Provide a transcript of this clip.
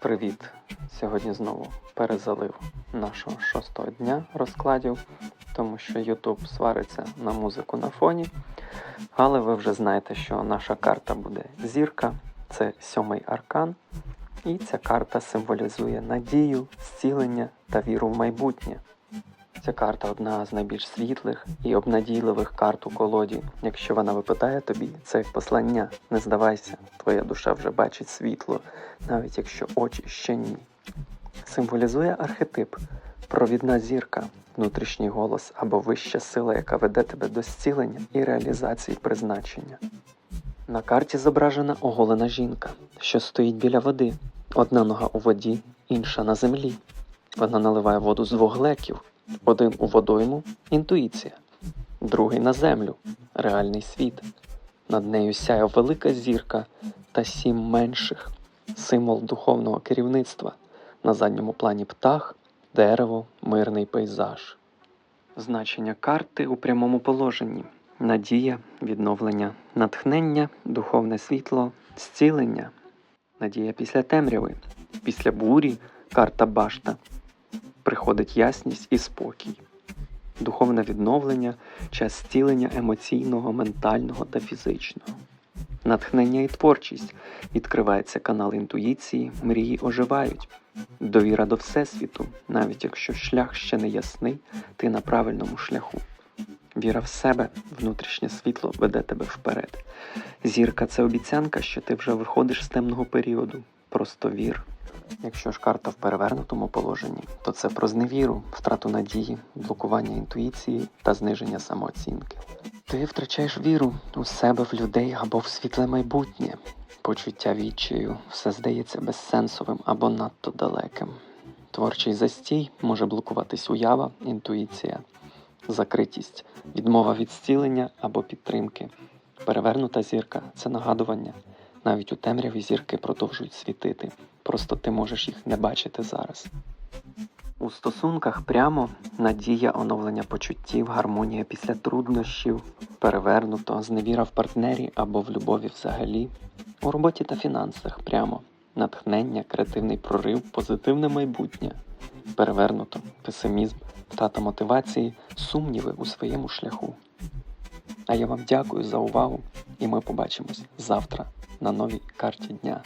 Привіт! Сьогодні знову перезалив нашого шостого дня розкладів, тому що YouTube свариться на музику на фоні. Але ви вже знаєте, що наша карта буде зірка, це сьомий аркан. І ця карта символізує надію, зцілення та віру в майбутнє. Ця карта одна з найбільш світлих і обнадійливих карт у колоді. Якщо вона випадає тобі, це послання. Не здавайся, твоя душа вже бачить світло, навіть якщо очі ще ні. Символізує архетип, провідна зірка, внутрішній голос або вища сила, яка веде тебе до зцілення і реалізації призначення. На карті зображена оголена жінка, що стоїть біля води. Одна нога у воді, інша на землі. Вона наливає воду з двох глеків. Один у водойму інтуїція, другий на землю реальний світ. Над нею сяє велика зірка та сім менших символ духовного керівництва. На задньому плані птах, дерево, мирний пейзаж. Значення карти у прямому положенні: надія, відновлення, натхнення, духовне світло, зцілення, надія після темряви, після бурі, карта башта приходить ясність і спокій, духовне відновлення, час зцілення емоційного, ментального та фізичного, натхнення і творчість, відкривається канал інтуїції, мрії оживають, довіра до Всесвіту, навіть якщо шлях ще не ясний, ти на правильному шляху. Віра в себе, внутрішнє світло веде тебе вперед. Зірка це обіцянка, що ти вже виходиш з темного періоду. Просто вір. Якщо ж карта в перевернутому положенні, то це про зневіру, втрату надії, блокування інтуїції та зниження самооцінки. Ти втрачаєш віру у себе, в людей або в світле майбутнє. Почуття відчаю, все здається безсенсовим або надто далеким. Творчий застій може блокуватись уява, інтуїція, закритість, відмова від зцілення або підтримки. Перевернута зірка це нагадування. Навіть у темряві зірки продовжують світити. Просто ти можеш їх не бачити зараз. У стосунках прямо надія оновлення почуттів, гармонія після труднощів, перевернуто, зневіра в партнері або в любові взагалі. У роботі та фінансах прямо натхнення, креативний прорив, позитивне майбутнє. Перевернуто, песимізм, втрата мотивації, сумніви у своєму шляху. А я вам дякую за увагу, і ми побачимось завтра на новій карті дня.